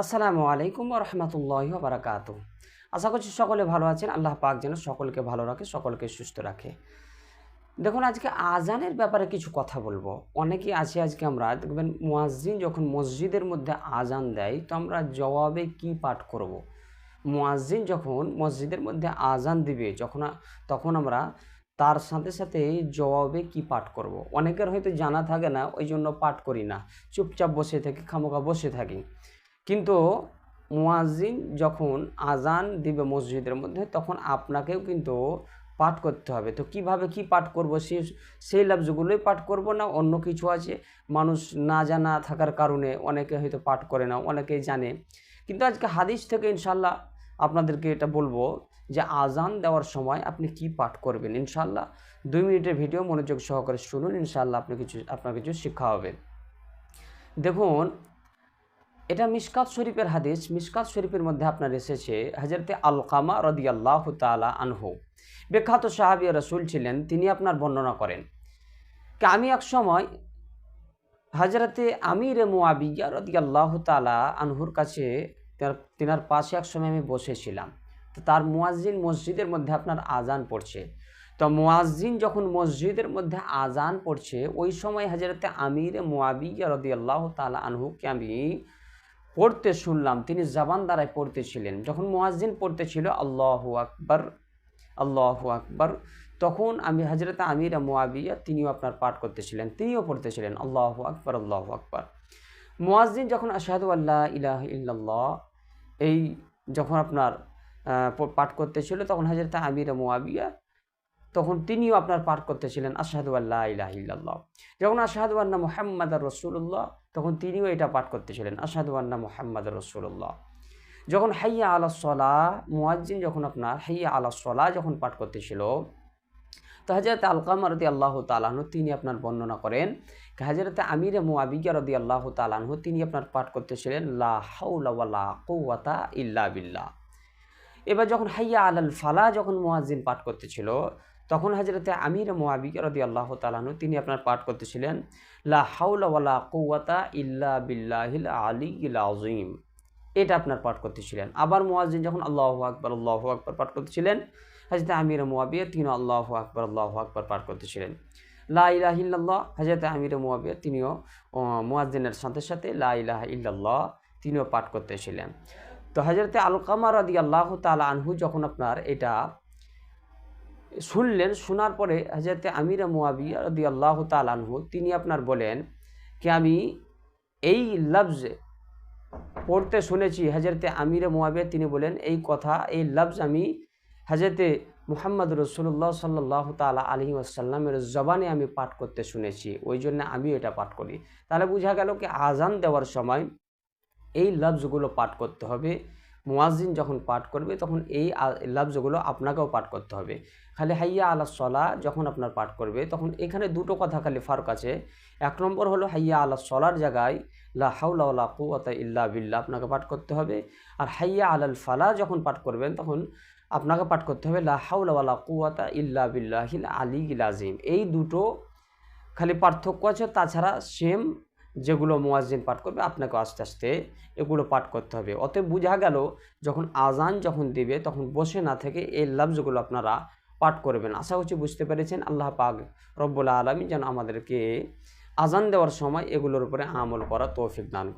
আসসালামু আলাইকুম রহমতুল্লাহ বারাকাত আশা করছি সকলে ভালো আছেন। আল্লাহ পাক যেন সকলকে ভালো রাখে, সকলকে সুস্থ রাখে। দেখুন, আজকে আজানের ব্যাপারে কিছু কথা বলব। অনেকেই আছে আজকে আমরা, দেখবেন মুয়াজ্জিন যখন মসজিদের মধ্যে আজান দেয়, তো আমরা জবাবে কি পাঠ করব। মুয়াজ্জিন যখন মসজিদের মধ্যে আজান দিবে, যখন তখন আমরা তার সাথে সাথে জবাবে কি পাঠ করব। অনেকের হয়তো জানা থাকে না, ওই জন্য পাঠ করি না। চুপচাপ বসে থাকি খামোকা বসে থাকি। কিন্তু মুয়াজ্জিন যখন আজান দিবে মসজিদের মধ্যে, তখন আপনাকেও কিন্তু পাঠ করতে হবে। তো কীভাবে কি পাঠ করব? সে, সেই লাফজগুলোই পাঠ করব না? অন্য কিছু আছে? মানুষ না জানা থাকার কারণে অনেকে হয়তো পাঠ করে না, অনেকেই জানে। কিন্তু আজকে হাদিস থেকে ইনশাল্লাহ আপনাদেরকে এটা বলব যে আজান দেওয়ার সময় আপনি কি পাঠ করবেন? ইনশাল্লাহ দুই মিনিটের ভিডিও মনোযোগ সহকারে শুনুন ইনশাল্লাহ আপনি কিছু, আপনার কিছু শিক্ষা হবে। দেখুন এটা মিসকাত শরীফের হাদিস। মিসকাত শরীফের মধ্যে আপনার এসেছে হাজরতে আলকামা রদিয়াল্লাহ তালা আনহু। বিখ্যাত সাহাবি রসুল ছিলেন, তিনি আপনার বর্ণনা করেন আমি এক সময় হাজরতে আমির এ মুআবিয়া রদিয়াল্লাহ তালা আনহুর কাছে তিনার পাশে এক সময় আমি বসেছিলাম। তো তার মুয়াজ্জিন মসজিদের মধ্যে আপনার আজান পড়ছে। তো মুয়াজ্জিন যখন মসজিদের মধ্যে আজান পড়ছে, ওই সময় হাজরতে আমির মুআবিয়া রদিয়াল্লাহ তালা আনহুকে আমি পড়তে শুনলাম, তিনি জাবান দ্বারায় পড়তেছিলেন। যখন মুয়াজ্জিন পড়তেছিল, আল্লাহ আকবর আল্লাহ আকবর, তখন আমি হাজরত আমির মুয়াবিয়া তিনিও আপনার পাঠ করতেছিলেন, তিনিও পড়তেছিলেন, আল্লাহ আকবর আল্লাহ আকবর। মুয়াজ্জিন যখন আশাহাদু আল্লাহ ইলাহ ইল্লাল্লাহ, এই যখন আপনার পাঠ করতেছিল, তখন হাজরত আমির মুয়াবিয়া তখন তিনিও আপনার পাঠ করতেছিলেন, আশাহাদু আল্লাহ যখন আশাহাদু আন্না মোহাম্মদ রসুল্লাহ তখন তিনিও এটা পাঠ করতেছিলেন, আশাহাদু আন্না মোহাম্মদ রসুল্লাহ যখন হাইয়া আলা সলা, মুয়াজ্জিন যখন আপনার হাইয়া আলা সলা যখন পাঠ করতেছিল, তো হাজরত আলকামা রদি আল্লাহ তালাহনু তিনি আপনার বর্ণনা করেন হাজরত আমির মুআবিয়া রদি আল্লাহ তালাহনু তিনি আপনার পাঠ করতেছিলেন ইল্লা বিল্লাহ। এবার যখন হাইয়া আলাল ফালা যখন মুয়াজ্জিন পাঠ করতেছিল তখন হাজরতে আমির মোয়াবিক রদি আল্লাহ তালাহনু তিনি আপনার পাঠ করতেছিলেন, লা হাউলা কৌয়াতা ইল্লা বিল্লাহিল আলী আজিম এটা আপনার পাঠ করতেছিলেন। আবার মোয়াজিন যখন আল্লাহ আকবর আল্লাহ আকবর পাঠ করতেছিলেন হাজরত আমির মোয়াবিয়া তিনি আল্লাহ আকবর আল্লাহ আকবর পাঠ করতেছিলেন। লা ইলাহ ইল্লাল্লাহ হাজরত আমির মোয়াবিয়া তিনিও মোয়াজিনের সাথে সাথে লা ইলাহ ইল্লাল্লাহ তিনিও পাঠ করতেছিলেন। তো হাজরতে আলকামা রদি আল্লাহ তালা আনহু যখন আপনার এটা শুনলেন, শোনার পরে হাজরতে আমিরা মুয়াবিয়া রদি আল্লাহ তালানহু তিনি আপনার বলেন কি, আমি এই লফজ পড়তে শুনেছি হাজরতে আমিরা মুয়াবিয়া তিনি বলেন এই কথা, এই লফজ আমি হাজরতে মুহাম্মদ রসুল্লাহ সাল্লাহ তালা আলহি আসাল্লামের জবানে আমি পাঠ করতে শুনেছি, ওই জন্য আমি এটা পাঠ করি। তাহলে বোঝা গেল কি আজান দেওয়ার সময় এই লফজগুলো পাঠ করতে হবে। মুয়াজিন যখন পাঠ করবে, তখন এই লাফজগুলো আপনাকেও পাঠ করতে হবে। খালি হাইয়া আলা সলা যখন আপনার পাঠ করবে, তখন এখানে দুটো কথা খালি ফারক আছে। এক নম্বর হলো, হাইয়া আলা সলার জায়গায়, লা হাউলা কুয়াতা ইল্লা বিল্লা আপনাকে পাঠ করতে হবে। আর হাইয়া আলাল ফালা যখন পাঠ করবেন, তখন আপনাকে পাঠ করতে হবে, লা হাউলা কুয়াতা ইল্লা বিল্লাহিল আলী আজিম এই দুটো খালি পার্থক্য আছে। তাছাড়া সেম যেগুলো মোয়াজিন পাঠ করবে আপনাকে আস্তে আস্তে এগুলো পাঠ করতে হবে। অতএব বোঝা গেল, যখন আজান যখন দিবে, তখন বসে না থেকে এই লফজগুলো আপনারা পাঠ করবেন। আশা করছি বুঝতে পেরেছেন। আল্লাহ পাক রব্বুল্লা আলমী যেন আমাদেরকে আজান দেওয়ার সময় এগুলোর উপরে আমল করা তৌফিক দান করে